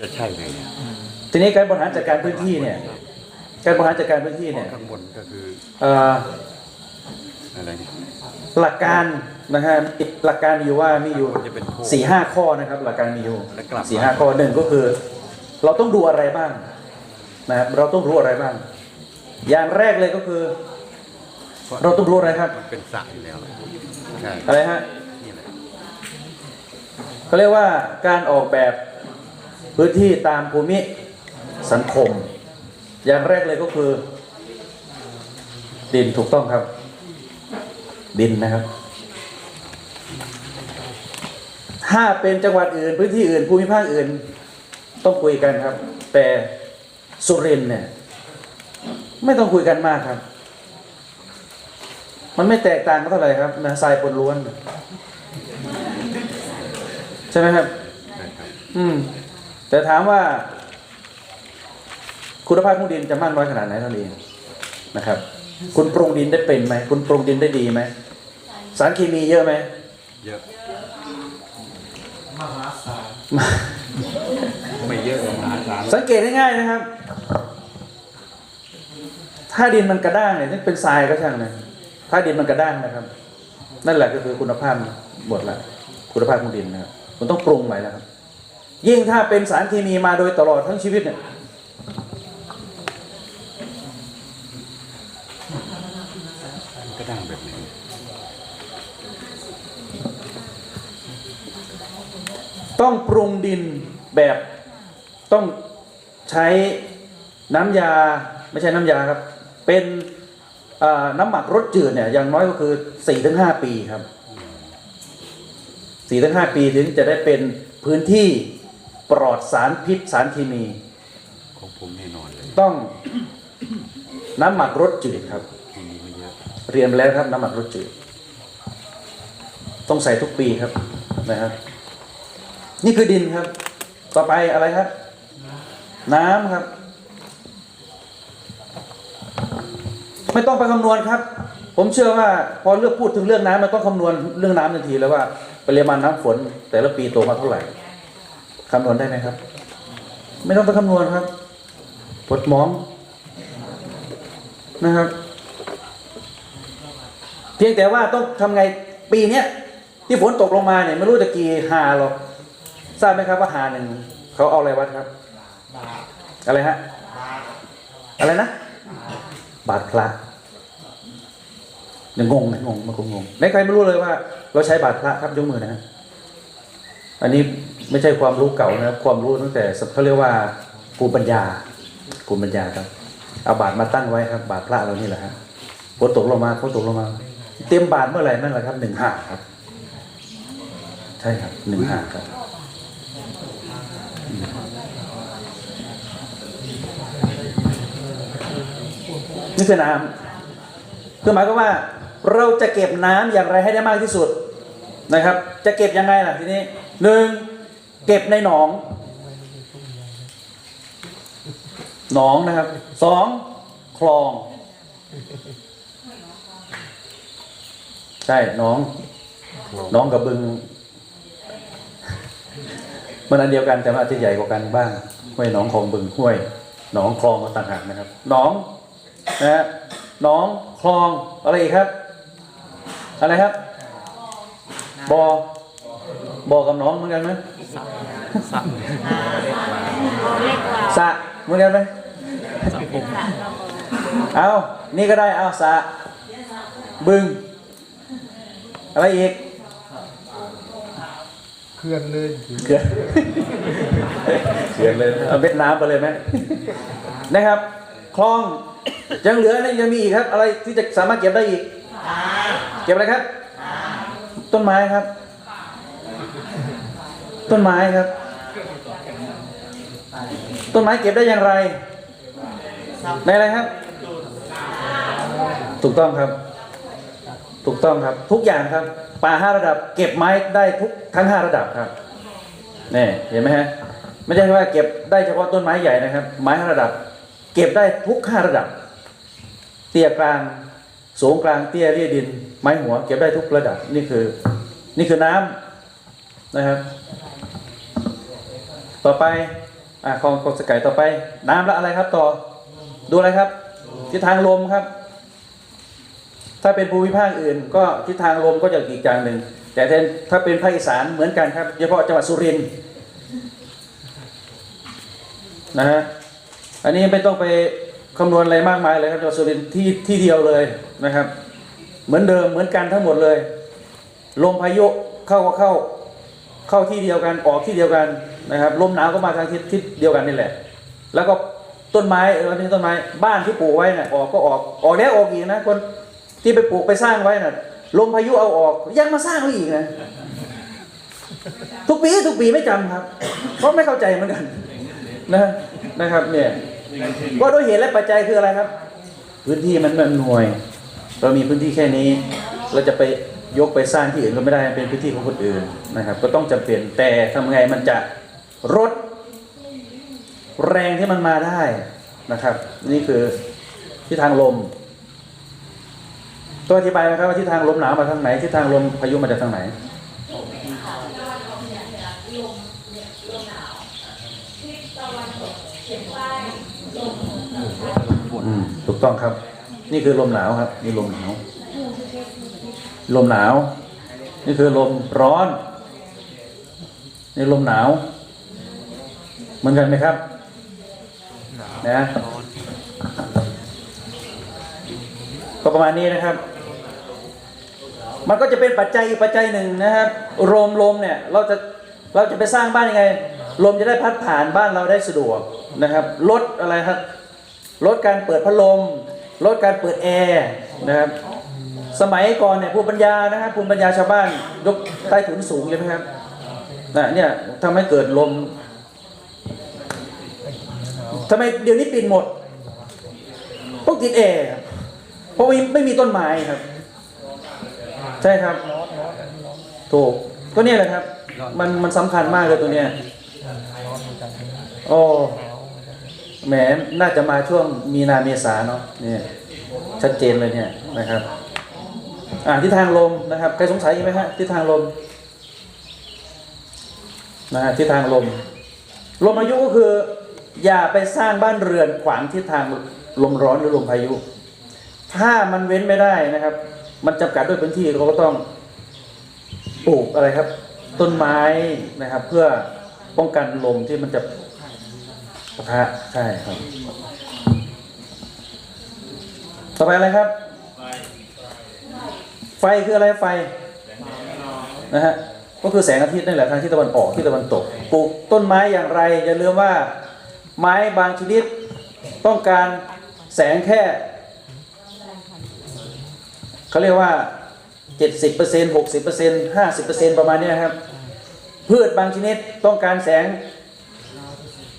จะใช่ไหมเนี่ยทีนี้การบริหารจัดการพื้นที่เนี่ย การบริหารจัดการพื้นที่เนี่ยข้างบนก็คือเอ่ออะไรเนี่ยหลักการนะฮะหลักการมีอยู่ว่ามีอยู่จะเป็นโค้งสี่ห้าข้อนะครับ หลักการมีอยู่แล้วกลับมาสี่ห้าข้อหนึ่งก็คือ เราต้องดูอะไรบ้างนะครับเราต้องรู้อะไรบ้าง อย่างแรกเลยก็คือ เราต้องรู้อะไรครับมันเป็นสระอยู่แล้วใช่อะไรฮะนี่แหละเขาเรียกว่าการออกแบบ พื้นที่ตามภูมิสังคม อย่างแรกเลยก็คือ ดินถูกต้องครับ ดินนะครับ ถ้าเป็นจังหวัดอื่น พื้นที่อื่น ภูมิภาคอื่น ต้องคุยกันครับ แต่สุรินเนี่ย ไม่ต้องคุยกันมากครับ มันไม่แตกต่างกันเท่าไหร่ครับนะทรายปนล้วน ใช่ไหมครับ อืม แต่ถามว่า คุณภาพของดินจะมากน้อยขนาดไหนเท่านั้นเองนะครับ คุณปรุงดินได้เป็นไหมคุณปรุงดินได้ดีไหมสารเคมีเยอะไหมเยอะไม่เยอะมหาศาลสังเกตง่ายๆนะครับ ถ้าดินมันกระด้างเนี่ยนี่เป็นทรายก็ช่างนะถ้าดินมันกระด้างนะครับ นั่นแหละก็คือคุณภาพหมดละคุณภาพของดินนะครับคุณต้องปรุงใหม่แล้วครับ ยิ่งถ้าเป็นสารเคมีมาโดยตลอดทั้งชีวิตเนี่ยมันก็ดังแบบไหนต้องปรุงดินแบบต้องใช้น้ำยาไม่ใช่น้ำยาครับ เป็นเอ่อน้ำหมักรสจืดเนี่ยอย่างน้อยก็คือ4-5ถึงปีครับ4-5ถึงปีถึงจะได้เป็นพื้นที่ ปลอดสารพิษสารเคมีของผมแน่นอนเลยต้อง น้ำหมักรสจืดครับ ที่นี่ไม่เยอะเรียนไปแล้วครับน้ำหมักรสจืด ต้องใส่ทุกปีครับนะครับ นี่คือดินครับ ต่อไปอะไรครับ น้ำครับ ไม่ต้องไปคำนวณครับ ผมเชื่อว่า พอเลือกพูดถึงเรื่องน้ำมันต้องคำนวณเรื่องน้ำทันทีแล้วว่าปริมาณน้ำฝน แต่ละปีโตมาเท่าไหร่ คำนวณได้ไหมครับ ไม่ต้องไปคำนวณครับปวดหมองนะครับ เพียงแต่ว่าต้องทำไงปีเนี้ยที่ฝนตกลงมาเนี่ยไม่รู้จะกี่หาหรอกทราบไหมครับว่าหาหนึ่งเขาเอาอะไรวัดครับ อะไรฮะอะไรนะ บาทพระยังงงนะงงมันคงงงในใครไม่รู้เลยว่า เราใช้บาทพระครับยกมือนะฮะอันนี้ ไม่ใช่ความรู้เก่านะครับความรู้ตั้งแต่เขาเรียกว่าภูมิปัญญาภูมิปัญญาครับ เอาบาทมาตั้งไว้ครับ บาทพระเรานี่แหละฮะฝนตกลงมาฝนตกลงมา เตรียมบาทเมื่อไหร่นั่นแหละครับหนึ่งห้าครับ ใช่ครับหนึ่งห้าครับนี่คือน้ำคือหมายความว่า เราจะเก็บน้ำอย่างไรให้ได้มากที่สุดนะครับ จะเก็บยังไงล่ะทีนี้หนึ่ง เก็บในหนองหนองนะครับสองคลอง ใช่หน้องหน้องกับบึงมันอันเดียวกันแต่ว่าอาจจะใหญ่กว่ากันบ้างห้วยหนองคลองบึงห้วย หนองคลองก็ต่างหากนะครับ หนองนะฮะหนองคลองอะไรอีกครับ อะไรครับบอบอกกับหน้องเหมือนกันไหม เล็กกว่าสระเหมือนกันไหมเป็นสระเราก็เอานี่ก็ได้เอาสระบึง อะไรอีกเคลื่อนเลยเกลือเสียงเลยเอาเม็ดน้ำไปเลยไหมนะครับ คลองยังเหลือนะยังมีอีกครับ อะไรที่จะสามารถเก็บได้อีก เก็บอะไรครับ ต้นไม้ครับ ต้นไม้ครับ ต้นไม้เก็บได้อย่างไร ในอะไรครับ ถูกต้องครับ ถูกต้องครับ ทุกอย่างครับป่าห้าระดับ เก็บไม้ได้ทุกทั้งห้าระดับครับนี่เห็นไหมฮะไม่ใช่ว่าเก็บได้เฉพาะต้นไม้ใหญ่นะครับ ไม้ห้าระดับ เก็บได้ทุกห้าระดับ เตี้ยกลางสูงกลางเตี้ยเรียดิน ไม้หัว เก็บได้ทุกระดับนี่คือ นี่คือน้ำนะครับ ต่อไปอ่าคลองคลองสกายต่อไป น้ำและอะไรครับต่อ ดูอะไรครับ ทิศทางลมครับ ถ้าเป็นภูมิภาคอื่น ก็ทิศทางลมก็จะอีกอย่างหนึ่ง แต่ถ้าเป็นภาคอีสานเหมือนกันครับเฉพาะจังหวัดสุรินทร์นะฮะอันนี้ไม่ต้องไปคำนวณอะไรมากมายเลยครับจังหวัดสุรินทร์ที่ที่เดียวเลยนะครับ เหมือนเดิมเหมือนกันทั้งหมดเลย ลมพายุเข้าก็เข้า เข้าที่เดียวกันออกที่เดียวกัน นะครับลมหนาวก็มาทางทิศทิศเดียวกันนี่แหละ แล้วก็ต้นไม้เออไม่ใช่ต้นไม้บ้านที่ปลูกไว้น่ะออกก็ออกออกแล้วออกอีกนะคนที่ไปปลูกไปสร้างไว้น่ะลมพายุเอาออกยังมาสร้างไว้อีกนะทุกปีทุกปีไม่จำครับ เพราะไม่เข้าใจเหมือนกันนะนะครับเนี่ยว่าโดยเหตุและปัจจัยคืออะไรครับ พื้นที่มันมันหน่วย เรามีพื้นที่แค่นี้ เราจะไปยกไปสร้างที่อื่นก็ไม่ได้เป็นพื้นที่ของคนอื่นนะครับ ก็ต้องจำเป็นแต่ทำไงมันจะ ลดแรงที่มันมาได้นะครับ นี่คือทิศทางลมต้องอธิบายไหมครับว่าทิศทางลมหนาวมาทางไหนทิศทางลมพายุมาจากทางไหนอืมถูกต้องครับ นี่คือลมหนาวครับ นี่ลมหนาวลมหนาว นี่คือลมร้อน นี่ลมหนาว มือนกันไหมครับนะก็ประมาณนี้นะครับ มันก็จะเป็นปัจจัยอีกปัจจัยหนึ่งนะครับลมลมเนี่ยเราจะเราจะไปสร้างบ้านยังไง ลมจะได้พัดผ่านบ้านเราได้สะดวกนะครับ ลดอะไรครับ ลดการเปิดพัดลม ลดการเปิดแอร์นะครับ สมัยก่อนเนี่ยภูมิปัญญานะครับภูมิปัญญาชาวบ้านยกใต้ถุนสูงใช่ไหมครับนะเนี่ยทำให้เกิดลม ทำไมเดี๋ยวนี้ปิดหมดต้องติดแอร์เพราะไม่ไม่มีต้นไม้ครับ ใช่ครับ ถูก ก็เนี่ยแหละครับ มันมันสำคัญมากเลยตัวเนี้ยโอ้แหมน่าจะมาช่วงมีนาเมษาเนาะเนี่ยชัดเจนเลยเนี่ยนะครับ อ่าทิศทางลมนะครับใครสงสัยไหมฮะทิศทางลมนะฮะทิศทางลม ลมพายุก็คือ อย่าไปสร้างบ้านเรือนขวางทิศทางลมร้อนหรือลมพายุ ถ้ามันเว้นไม่ได้นะครับ มันจำกัดด้วยพื้นที่เราก็ต้องปลูกอะไรครับ ต้นไม้นะครับ เพื่อป้องกันลมที่มันจะปะทะใช่ครับ ต่อไปอะไรครับ ไฟคืออะไรไฟนะฮะก็คือแสงอาทิตย์นั่นแหละทางที่ตะวันออกที่ตะวันตกปลูกต้นไม้อย่างไรอย่าลืมว่า ไม้บางชนิดต้องการแสงแค่เขาเรียกว่า 70% 60% 50%ประมาณนี้ครับ พืชบางชนิดต้องการแสง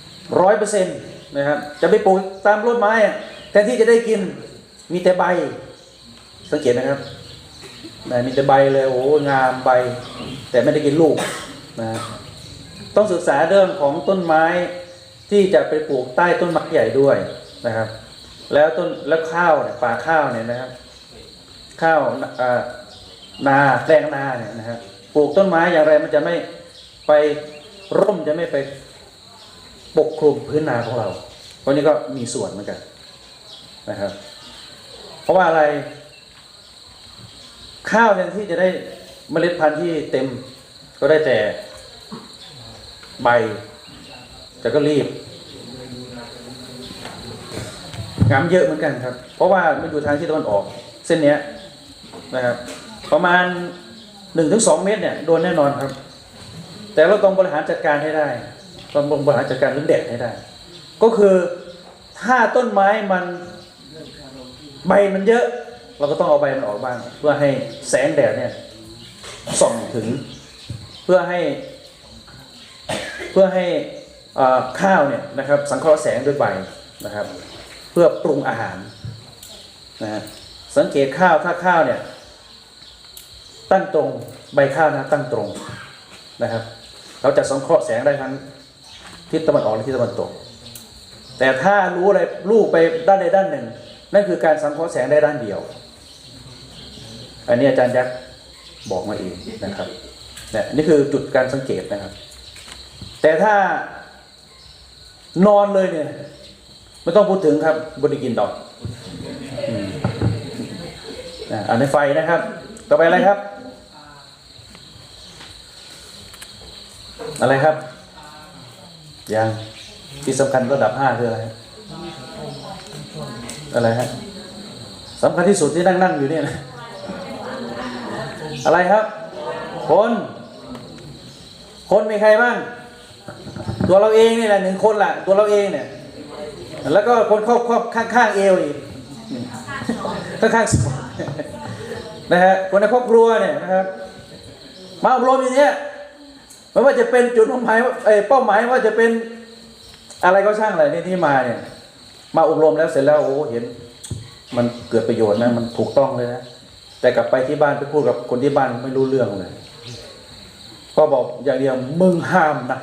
100%นะครับจะไปปลูกตามต้นไม้แทนที่จะได้กินมีแต่ใบ สังเกตนะครับนะมีแต่ใบเลยโอ้งามใบ แต่ไม่ได้กินลูกนะต้องศึกษาเรื่องของต้นไม้ ที่จะไปปลูกใต้ต้นไม้ใหญ่ด้วยนะครับ แล้วต้นแล้วข้าวเนี่ยป่าข้าวเนี่ยนะครับ ข้าวนาแปลงนาเนี่ยนะครับปลูกต้นไม้อย่างไรมันจะไม่ไปร่มจะไม่ไปปกคลุมพื้นนาของเราเพราะนี้ก็มีส่วนเหมือนกันนะครับ เพราะว่าอะไร ข้าวแทนที่จะได้เมล็ดพันธุ์ที่เต็มก็ได้แต่ใบ แต่ก็รีบงามเยอะเหมือนกันครับ เพราะว่ามันอยู่ทางที่ตะวันออก เส้นเนี้ยนะครับ ประมาณ1นถึงสองเมตรเนี่ยโดนแน่นอนครับ แต่เราต้องบริหารจัดการให้ได้ต้องบริหารจัดการเรื่องแดดให้ได้ ก็คือถ้าต้นไม้มันใบมันเยอะ เราก็ต้องเอาใบมันออกบ้าง เพื่อให้แสงแดดเนี่ยส่องถึง เพื่อให้ เพื่อให้ ข้าวเนี่ยนะครับสังเคราะห์แสงด้วยใบนะครับ เพื่อปรุงอาหารนะฮะสังเกตข้าวถ้าข้าวเนี่ยตั้งตรงใบข้าวนะตั้งตรงนะครับเราจะสังเคราะห์แสงได้ทั้งทิศตะวันออกและทิศตะวันตก แต่ถ้ารู้อะไรลูกไปด้านใดด้านหนึ่ง นั่นคือการสังเคราะห์แสงได้ด้านเดียว อันนี้อาจารย์ยักษ์บอกมาเองนะครับเนี่ยนี่คือจุดการสังเกตนะครับ แต่ถ้า นอนเลยเนี่ย ไม่ต้องพูดถึงครับบไดิกินดอกอืมอะอันนี้ไฟนะครับ ต่อไปอะไรครับ อะไรครับ ยังที่สำคัญระดับห้าคืออะไรอะไรฮะสำคัญที่สุดที่นั่งนั่งอยู่เนี่ยนะอะไรครับ คน คนมีใครบ้าง ตัวเราเองนี่แหละหนึ่งคนละตัวเราเองเนี่ย แล้วก็คนครอบครอบข้างข้างๆเอวอีกข้างข้างๆศอกนะฮะคนในครอบครัวเนี่ยนะครับ มาอบรมอย่างเนี้ยไม่ว่าจะเป็นจุดมุ่งหมายเออเป้าหมายว่าจะเป็นอะไรก็ช่างอะไรนี่ที่มาเนี่ย มาอบรมแล้วเสร็จแล้วโอ้เห็น มันเกิดประโยชน์นะมันถูกต้องเลยนะแต่กลับไปที่บ้านไปพูดกับคนที่บ้านไม่รู้เรื่องเลย ก็บอกอย่างเดียวมึงห้ามนะ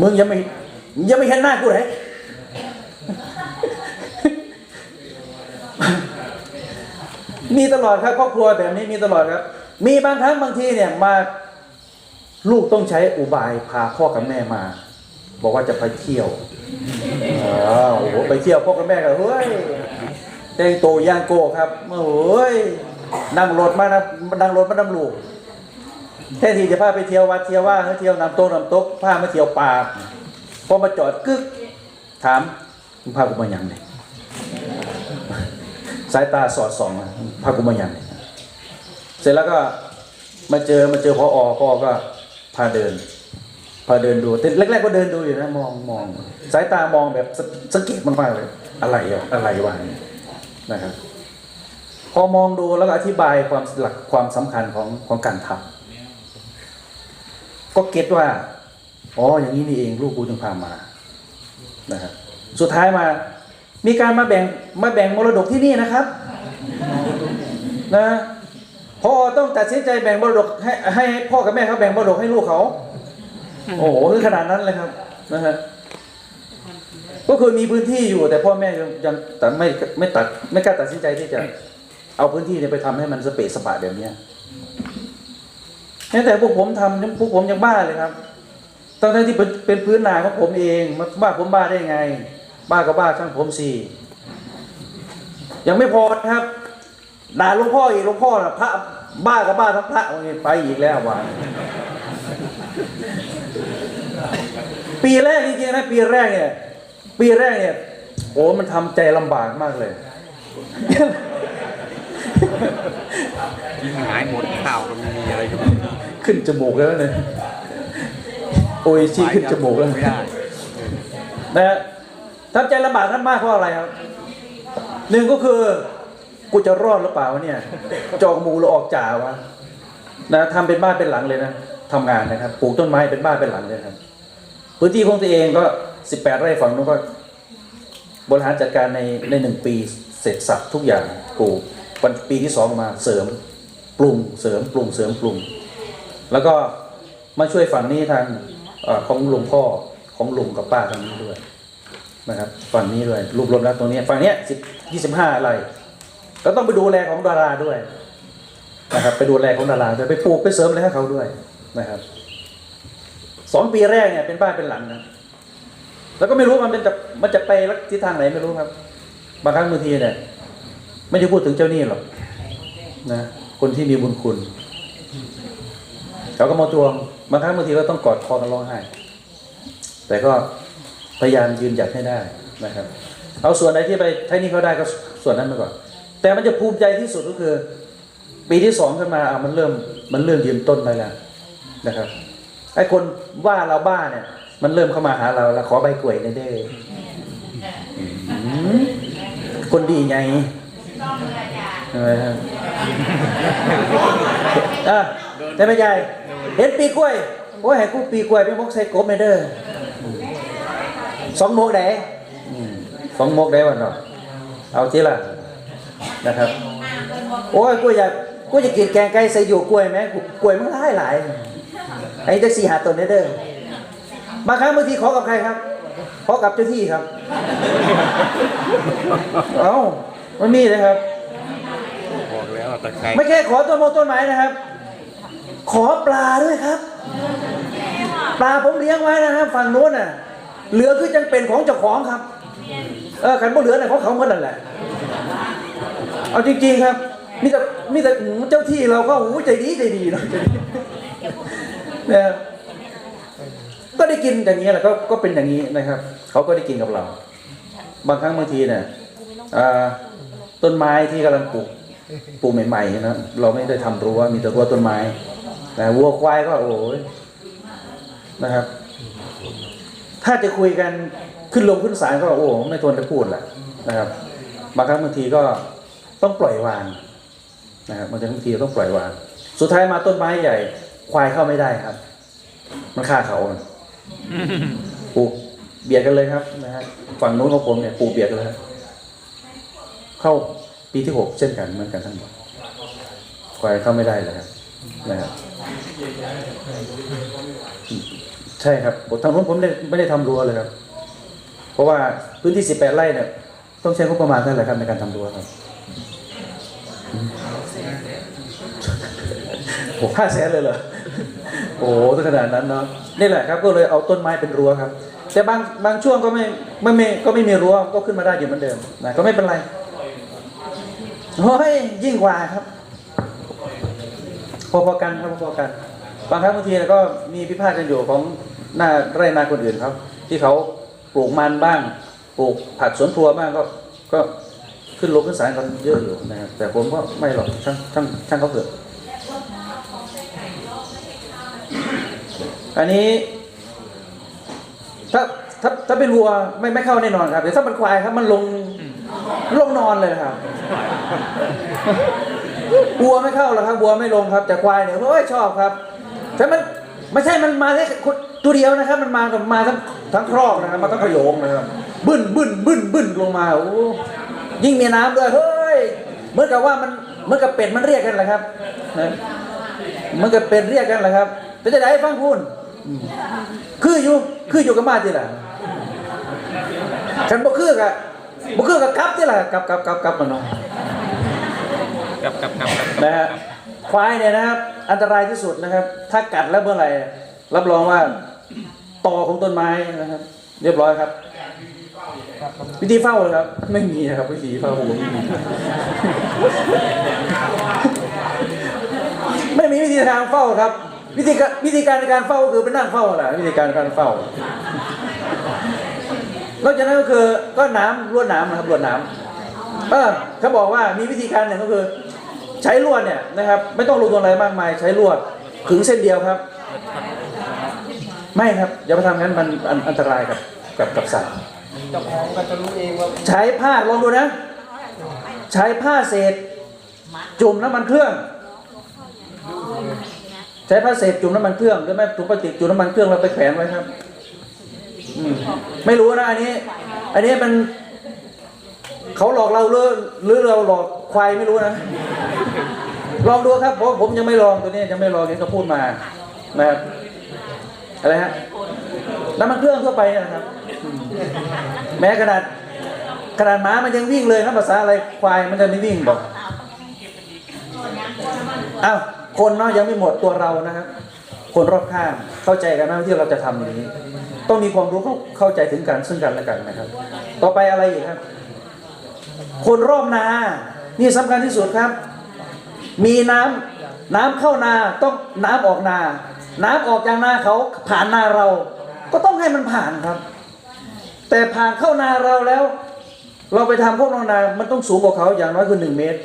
มึงยังไม่ยังไม่เห็นหน้ากูเลยมีตลอดครับครอบครัวแบบนี้มีตลอดครับ มีบางครั้งบางทีเนี่ยมาลูกต้องใช้อุบายพาพ่อกับแม่มา บอกว่าจะไปเที่ยวอ้าวโอ้โหไปเที่ยวพ่อกับแม่ก็เฮ้ยแต่งตัวย่างโกครับโอ้ย นั่งรถมานะนั่งรถมาดำลูกแทนที่จะพาไปเที่ยววัดเที่ยวว่าเที่ยวน้ำตกน้ำตกพามาเที่ยวป่าพอมาจอดกึก ถามมึงพากูมาอย่างไงสายตาสอดส่องพากูมาอย่างไงเสร็จแล้วก็มาเจอมาเจอพออพ่อก็พาเดิน พาเดินดูแต่แรกๆก็เดินดูอยู่นะมองมองสายตามองแบบสังเกตมากๆเลย อะไรอะอะไรวะเนี่ยนะครับ พอมองดูแล้วก็อธิบายความหลักความสำคัญของของการทำก็เก็ตว่า อ๋อ อย่างนี้นี่เองลูกกูจึงพามา นะครับ สุดท้ายมา มีการมาแบ่งมาแบ่งมรดกที่นี่นะครับ นะพอต้องตัดสินใจแบ่งมรดกให้ให้พ่อกับแม่เขาแบ่งมรดกให้ลูกเขา โอ้โหขนาดนั้นเลยครับนะฮะก็คือมีพื้นที่อยู่แต่พ่อแม่ยังยังแต่ไม่ไม่ตัดไม่กล้าตัดสินใจที่จะ เอาพื้นที่เนี่ยไปทำให้มันสเปซสปะแบบเนี้ยแม้แต่พวกผมทำพวกผมยังบ้าเลยครับตอนนั้นที่เป็นพื้นนาของผมเองมาบ้าผมบ้าได้ไง บ้าก็บ้าช่างผมสี่ยังไม่พอนะครับด่าหลวงพ่ออีกหลวงพ่อนะพระบ้ากับบ้าทั้งพระไปอีกแล้วว่าปีแรกจริงๆนะปีแรกเนี่ย ปีแรกเนี่ยโอ้มันทำใจลำบากมากเลย กินหายหมดข้าวก็ไม่มีอะไรก็ไม่มีขึ้นจมูกแล้วเนี่ยโอ้ยชี้ขึ้นจมูกแล้วไม่ได้นะฮะทำใจลำบากท่านมากเพราะอะไรครับหนึ่งก็คือกูจะรอดหรือเปล่าวะเนี่ย จองหมูหรือออกจ่าวะนะทำเป็นบ้านเป็นหลังเลยนะทำงานนะครับปลูกต้นไม้เป็นบ้านเป็นหลังเลยครับ พื้นที่ของตัวเองก็สิบแปดไร่ฝั่งนู้นก็บริหารจัดการในในหนึ่งปีเสร็จสับทุกอย่างปลูก วันปีที่สองมาเสริมปรุงเสริมปรุงเสริมปรุง แล้วก็มาช่วยฝั่งนี้ทางอของหลวงพ่อของลุงกับป้าทางนี้ด้วยนะครับฝั่งนี้ด้วยรวบรวมแล้วตรงนี้ฝั่งนี้สิบยี่สิบห้าอะไรก็ต้องไปดูแลของดาราด้วยนะครับ ไปดูแลของดาราด้วยไปปลูกไปเสริมอะไรให้เขาด้วยนะครับสองปีแรกเนี่ยเป็นบ้านเป็นหลังนะแล้วก็ไม่รู้มันเป็นจะมันจะไปลักทิศทางไหนไม่รู้ครับ บางครั้งบางทีเนี่ย ไม่ได้พูดถึงเจ้าหนี้หรอกนะคนที่มีบุญคุณเขาก็มาทวงบางครั้งบางทีก็ต้องกอดคอกันร้องไห้แต่ก็พยายามยืนหยัดให้ได้นะครับ เอาส่วนไหนที่ไปใช้นี่เขาได้ก็ส่วนนั้นไปก่อน แต่มันจะภูมิใจที่สุดก็คือ ปีที่สองขึ้นมาอะมันเริ่มมันเริ่มยืนต้นได้แล้วนะครับไอ้คนว่าเราบ้าเนี่ย มันเริ่มเข้ามาหาเราแล้วขอใบกล้วยในเด้คนดีไง ใช่ไหมครับอะแต่ไม่ใหญ่เห็นปีกล้วยโอ้ยให้กูปีกล้วยไปมกใส่กบในอยเด้อสองโมกแดงอืมสองโมกแดงวันเนาะเอาทีละนะครับ โอ้ยกูอยากกูจะกินแกงไก่ใส่หยวกกล้วยไหมกล้วยมันหลายหลายไอ้จะสี่หาตัวนี้เด้อบางครั้งบางทีขอกับใครครับขอกับเจ้าที่ครับ เอ้า มันมีเลยครับ บอกแล้วตะไคร้ไม่แค่ขอต้นมงต้นไม้นะครับ ขอปลาด้วยครับ ปลาผมเลี้ยงไว้นะครับฝั่งนู้นน่ะ เหลือคือจังเป็นของเจ้าของครับ เออขันบ่เหลือน่ะของเขาหมดนั่นแหละ เอาจริงๆครับมีแต่มีแต่หืมเจ้าที่เราก็โอ้โหใจดีใจดีเนาะใจดีเนี่ยก็ได้กินอย่างนี้แหละก็ก็เป็นอย่างนี้นะครับเขาก็ได้กินกับเรา บางครั้งบางทีเนี่ยอ่า ต้นไม้ที่กำลังปลูกปลูกใหม่ๆนะเราไม่ได้ทำรั้วมีแต่รั้วต้นไม้แต่วัวควายก็โอ้ยนะครับ ถ้าจะคุยกันขึ้นลงขึ้นศาลก็โอ้ไม่ทนจะพูดแหละนะครับบางครั้งบางทีก็ต้องปล่อยวางนะครับบางครั้งบางทีก็ต้องปล่อยวาง สุดท้ายมาต้นไม้ใหญ่ ควายเข้าไม่ได้ครับ มันฆ่าเขามันปลูกเบียดกันเลยครับนะฮะฝั่งนู้นของผมเนี่ยปลูกเบียดกันเลยครับ เข้าปีที่หกเช่นกันเหมือนกันทั้งหมดควายเข้าไม่ได้เลยครับนะครับใช่ครับทางนู้นผมไม่ได้ไม่ได้ทำรั้วเลยครับ เพราะว่าพื้นที่18ไร่เนี่ยต้องใช้งบประมาณเท่าไหร่ครับในการทำรั้วครับโอ้ห้าแสนเลยเหรอโอ้ถึงขนาดนั้นเนาะนี่แหละครับ ก็เลยเอาต้นไม้เป็นรั้วครับ แต่บางบางช่วงก็ไม่ไม่ไม่ก็ไม่มีรั้วก็ขึ้นมาได้อยู่เหมือนเดิมนะก็ไม่เป็นไร เฮ้ยยิ่งกว่าครับ พอๆกันครับพอๆกัน บางครั้งบางทีก็มีพิพาทกันอยู่ของหน้าไร่นาคนอื่นครับ ที่เขาปลูกมันบ้าง ปลูกผักสวนครัวบ้างก็ก็ขึ้นลงขึ้นศาลกันเยอะอยู่นะครับแต่ผมก็ไม่หรอกช่างช่างช่างเขาเถอะอันนี้ ถ้าถ้าถ้าเป็นวัวไม่ไม่เข้าแน่นอนครับแต่ถ้าเป็นควายครับมันลง ลงนอนเลยครับวัวไม่เข้าหรอกครับวัวไม่ลงครับ แต่ควายเนี่ยโอ้ยชอบครับแต่มันไม่ใช่มันมาแค่คนตัวเดียวนะครับ มันมากับมาทั้งทั้งครอกนะครับมาทั้งขโยงนะครับบึ้นบึ้นบึ้นบึ้นลงมาโอ้ยิ่งมีน้ำด้วยเฮ้ยเหมือนกับว่ามันเหมือนกับเป็ดมันเรียกกันแหละครับเหมือนกับเป็ดเรียกกันแหละครับเป็นจะไหนฟังพูนคืออยู่คืออยู่กับมาที่ละฉันบ่คือกับ บ่คือกับกลับที่ละกลับกลับกลับกลับมาเนาะกับกับกับกับนะฮะควายเนี่ยนะครับ อันตรายที่สุดนะครับ ถ้ากัดแล้วเมื่อไหร่รับรองว่าตอของต้นไม้นะครับ เรียบร้อยครับวิธีเฝ้าเลยครับ ไม่มีนะครับวิธีเฝ้าผมไม่มีไม่มีวิธีทางเฝ้าครับ วิธีการวิธีการในการเฝ้าก็คือไปนั่งเฝ้าแหละวิธีการในการเฝ้า นอกจากนั้นก็คือก็น้ำรวดน้ำนะครับรวดน้ำเออเขาบอกว่ามีวิธีการหนึ่งก็คือ ใช้ลวดเนี่ยนะครับ ไม่ต้องลงทุนอะไรมากมาย ใช้ลวดขึงเส้นเดียวครับ ไม่ครับอย่าไปทำงั้นมันอันอันตรายกับกับกับสัตว์จ้าของก็จะรู้เองว่าใช้ผ้าลองดูนะ ใช้ผ้าเศษ จุ่มน้ำมันเครื่อง ใช้ผ้าเศษจุ่มน้ำมันเครื่องหรือไม่ถุงพลาสติกจุ่มน้ำมันเครื่องเราไปแขวนไว้ครับ ไม่รู้นะอันนี้ อันนี้มันเขาหลอกเราหรือหรือเราหลอกควายไม่รู้นะลองดูครับเพราะผมยังไม่ลองตัวนี้ยังไม่ลองเห็นเขาพูดมานะครับอะไรฮะน้ำมันเครื่องทั่วไปเนยนะครับอืมแม้ขนาดขนาดม้ามันยังวิ่งเลยนะภาษาอะไรควายมันจะไม่วิ่งบอกอ้าวคนเนาะยังไม่หมดตัวเรานะครับ คนรอบข้างเข้าใจกันไหมที่เราจะทำอย่างนี้ ต้องมีความรู้เข้าเข้าใจถึงกันซึ่งกันและกันนะครับ ต่อไปอะไรอีกครับ คนรอบนา นี่สำคัญที่สุดครับ มีน้ำน้ำเข้านาต้องน้ำออกนา น้ำออกจากนาเขาผ่านนาเรา ก็ต้องให้มันผ่านครับ แต่ผ่านเข้านาเราแล้ว เราไปทำพวกนองนา มันต้องสูงกว่าเขาอย่างน้อยคือหนึ่งเมตร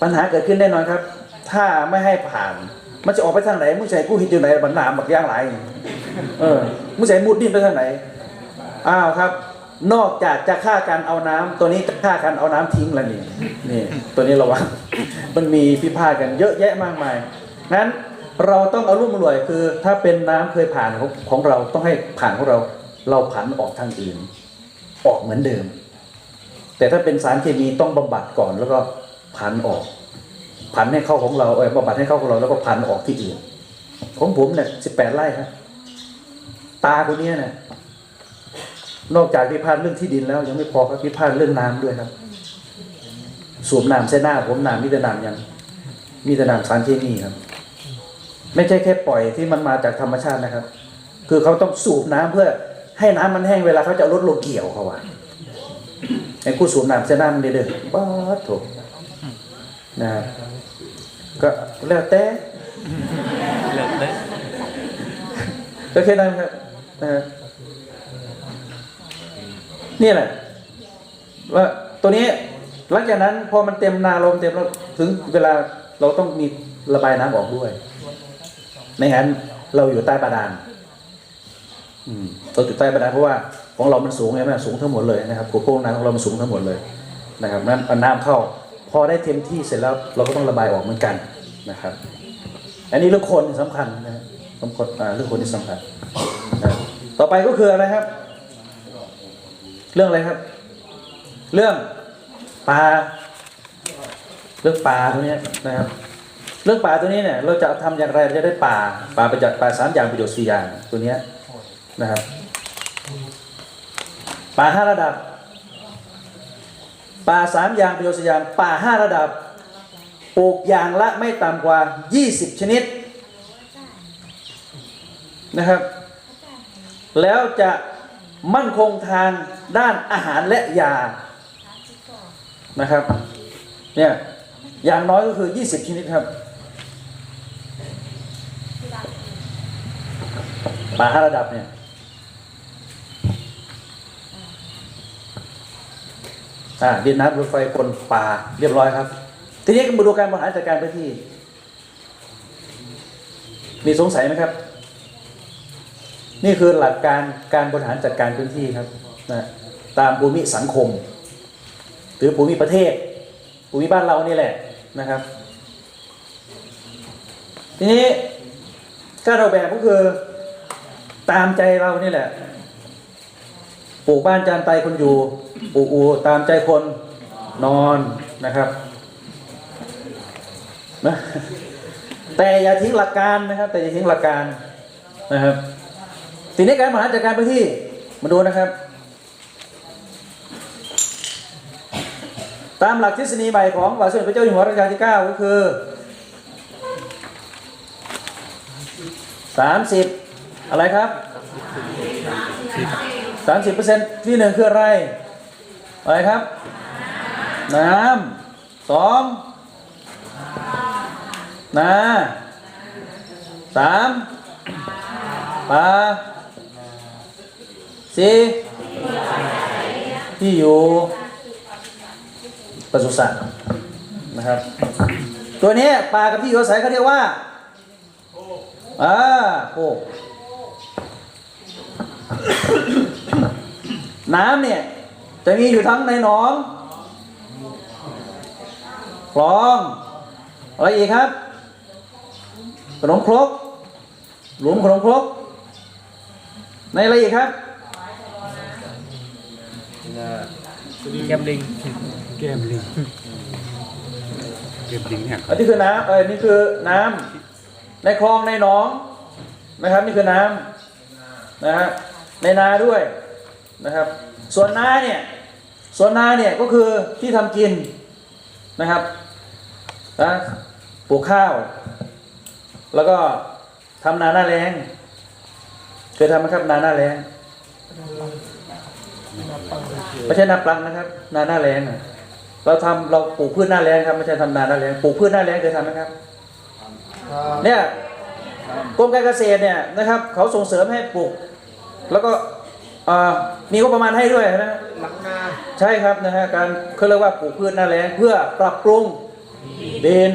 ปัญหาเกิดขึ้นแน่นอนครับ ถ้าไม่ให้ผ่าน มันจะออกไปทางไหนมึงใส่กู้หินอยู่ไหนบันหนามบักย่างไหลเออมึงใส่มุดดินไปทางไหนอ้าวครับ นอกจากจะฆ่ากันเอาน้ำตัวนี้จะฆ่ากันเอาน้ำทิ้งแล้วนี่นี่ ตัวนี้ระวังมันมีพิพาทกันเยอะแยะมากมายงั้นเราต้องเอารุ่มรวยคือ ถ้าเป็นน้ำเคยผ่านของของเราต้องให้ผ่านของเรา เราผันออกทางอื่น ออกเหมือนเดิม แต่ถ้าเป็นสารเคมีต้องบำบัดก่อนแล้วก็ผันออก ผันให้เข้าของเราเออบำบัดให้เข้าของเราแล้วก็ผันออกที่อื่นของผมเนี่ยสิบแปดไร่ครับ ตาคนนี้เนี่ยนอกจากพิพาทเรื่องที่ดินแล้ว ยังไม่พอครับพิพาทเรื่องน้ำด้วยครับสูบน้ำเส้นหน้า ผมน้ำมีแต่น้ำยังมีแต่น้ำสารเคมีครับ ไม่ใช่แค่ปล่อยที่มันมาจากธรรมชาตินะครับ คือเขาต้องสูบน้ำเพื่อให้น้ำมันแห้งเวลาเขาจะเอารถลงเกี่ยวเขาว่าไอ้กู้สูบน้ำเส้นน้ำนี่เด้อบ้าถูกนะครับ ก็แล้วแต่เลิกเลยก็แค่นั้นครับนะครับนี่แหละ ว่าตัวนี้หลังจากนั้นพอมันเต็มนาลมเต็มแล้วถึงเวลาเราต้องมีระบายน้ำออกด้วยไม่งั้นเราอยู่ใต้บาดาลอืมเราอยู่ใต้บาดาลเพราะว่าของเรามันสูงใช่ไหมสูงทั้งหมดเลยนะครับโค้งน้ำของเรามันสูงทั้งหมดเลยนะครับนั้นเอาน้ำเข้า พอได้เต็มที่เสร็จแล้วเราก็ต้องระบายออกเหมือนกันนะครับ อันนี้เรื่องคนสำคัญนะครับสำคัญเรื่องคนที่สำคัญต่อไปก็คืออะไรครับ เรื่องอะไรครับ เรื่องปลาเรื่องปลาตัวนี้นะครับ เรื่องปลาตัวนี้เนี่ย เราจะทำอย่างไรเราจะได้ปลาปลาประจักษ์ปลาสามอย่างประโยชน์สี่อย่างตัวนี้นะครับปลาห้าระดับ ปลาสามอย่างประโยชน์สยางปลาห้าระดับปลูกอย่างละไม่ต่ำกว่า 20 ชนิดนะครับ แล้วจะมั่นคงทางด้านอาหารและยานะครับเนี่ยอย่างน้อยก็คือ 20 ชนิดครับปลาห้าระดับเนี่ย อ่าดินน้ำรถไฟคนปลาเรียบร้อยครับ ทีนี้มาดูการบริหารจัดการพื้นที่ มีสงสัยไหมครับ นี่คือหลักการการบริหารจัดการพื้นที่ครับนะตามภูมิสังคม หรือภูมิประเทศ ภูมิบ้านเรานี่แหละนะครับ ทีนี้การออกแบบก็คือตามใจเรานี่แหละ ปลูกบ้านจานไตคนอยู่ปลูกอูตามใจคนนอนนะครับนะแต่อย่าทิ้งหลักการนะครับ แต่อย่าทิ้งหลักการนะครับทีนี้การบริหารจัดการพื้นที่มาดูนะครับ ตามหลักทฤษฎีใหม่ของบาทสมเด็จพระเจ้าอยู่หัวรัชกาลที่ 9 ก็คือ 30 อะไรครับ 30เปอร์เซ็นต์ที่หนึ่งคืออะไร อะไรครับ น้ำสองนาสามปลาสี่ที่อยู่ปศุสัตว์นะครับ ตัวนี้ปลากับที่อยู่อาศัยเขาเรียกว่าอ่าโค น้ำเนี่ย จะมีอยู่ทั้งในหนองคลอง อะไรอีกครับ ขนมครก หลุมขนมครก ในอะไรอีกครับแกมลิงแกมลิงแกมลิงเนี่ยอันนี้คือน้ำเออนี่คือน้ำในคลองในหนองนะครับนี่คือน้ำนะฮะในนาด้วย นะครับ ส่วนนาเนี่ยส่วนนาเนี่ยก็คือที่ทำกินนะครับนะปลูกข้าว แล้วก็ทำนาหน้าแรงเคยทำไหมครับนาหน้าแรงไม่ใช่นาปลังนะครับ นาหน้าแรงอะเราทำเราปลูกพืชหน้าแรงครับไม่ใช่ทำนาหน้าแรงปลูกพืชหน้าแรงเคยทำไหมครับเนี่ยกรมการเกษตรเนี่ยนะครับ เขาส่งเสริมให้ปลูก แล้วก็ อ่ามีงบประมาณให้ด้วยนะหลังนาใช่ครับนะฮะการเขาเรียกว่าปลูกพืชหน้าแล้งเพื่อปรับปรุงดิน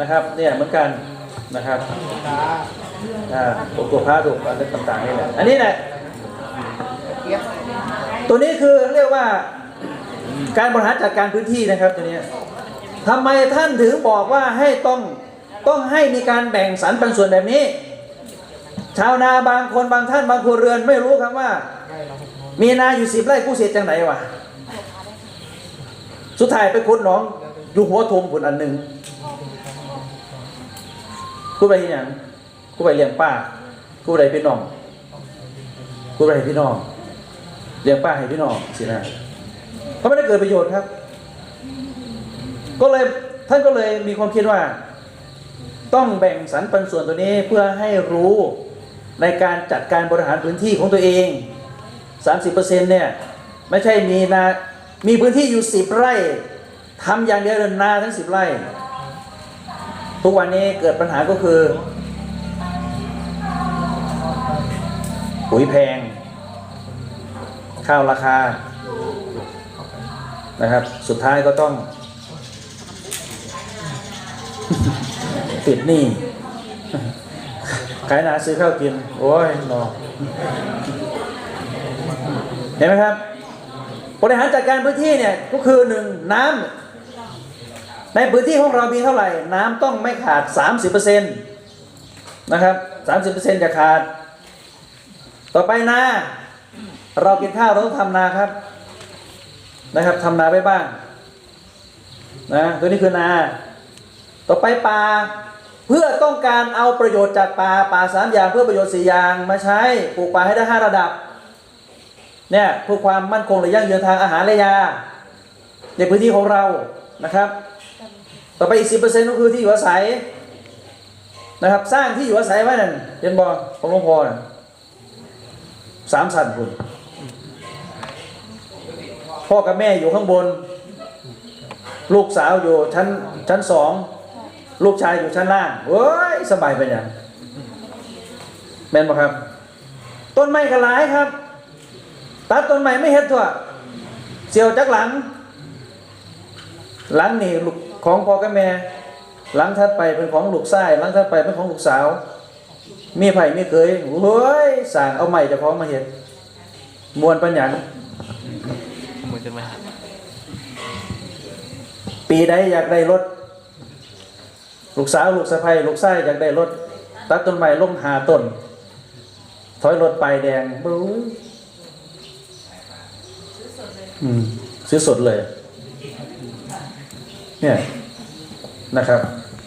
นะครับเนี่ยเหมือนกันนะครับตาอ่าปลูกตัวพระถูกอะไรต่างๆนี่แหละอันนี้แหละเกียบตัวนี้คือเรียกว่าการบริหารจัดการพื้นที่นะครับตัวเนี้ยทำไมท่านถึงบอกว่าให้ต้องต้องให้มีการแบ่งสรรปันส่วนแบบนี้ ชาวนาบางคนบางท่านบางครัวเรือนไม่รู้ครับว่า มีนาอยู่สิบไร่กู้เสียจังไหนวะสุดท้ายไปขุดน้อง อยู่หัวทมผุนอันหนึ่งกูไปที่หยังกูไปเลี้ยงป้ากูไปพี่น้องกูไปให้พี่น้องเลี้ยงป้าให้พี่น้องสินะเพราไม่ได้เกิดประโยชน์ครับ ก็เลยท่านก็เลยมีความคิดว่า ต้องแบ่งสรรปันส่วนตัวนี้เพื่อให้รู้ในการจัดการบริหารพื้นที่ของตัวเอง 30%เนี่ยไม่ใช่มีนามีพื้นที่อยู่ 10 ไร่ทำอย่างเดียวเลยนาทั้ง 10 ไร่ ทุกวันนี้เกิดปัญหาก็คือปุ๋ยแพง ข้าวราคานะครับ สุดท้ายก็ต้อง ติดหนี้ขายนาซื้อข้าวกิน โอ้ยนอ ห็นไหมครับบริหารจัดการพื้นที่เนี่ยก็คือหนึ่งน้ำในพื้นที่ของเรามีเท่าไหร่ น้ำต้องไม่ขาด 30%นะครับ 30%จะขาด ต่อไปนาเรากินข้าวเราต้องทำนาครับนะครับทำนาไปบ้างนะตัวนี้คือนา ต่อไปปลาเพื่อต้องการเอาประโยชน์จากปลาปลาสามอย่างเพื่อประโยชน์สี่อย่างมาใช้ปลูกปลาให้ได้ห้าระดับ เนี่ยเพื่อความมั่นคงและยั่งยืนทางอาหารและยา ในพื้นที่ของเรานะครับ ต่อไปอีกสิบเปอร์เซ็นต์ก็คือที่อยู่อาศัยนะครับ สร้างที่อยู่อาศัยไว้นั่นเห็นบอของหลวงพ่อนะสามสันคุณพ่อกับแม่อยู่ข้างบน ลูกสาวอยู่ชั้นชั้นสองลูกชายอยู่ชั้นล่างเว้ยสบายไปอย่างแม่นบ่ครับ ต้นไม้ก็หลายครับ ตัดต้นไม้ไม่เฮ็ดตัวเสียวจักหลัง หลังนี่ลูกของพ่อกับแม่ หลังถัดไปเป็นของลูกชายหลังถัดไปเป็นของลูกสาว มีไผ่มีเคยเฮ้ยสั่งเอาใหม่จะของมาเห็ดมวนปัญญามือจะมาปีใดอยากได้รถ ลูกสาวลูกสะใภ้ลูกชายอยากได้รถตัดต้นไม้ลงหาต้นถอยรถไปแดงบู๊ย ซื้อสดเลย เนี่ยนะครับ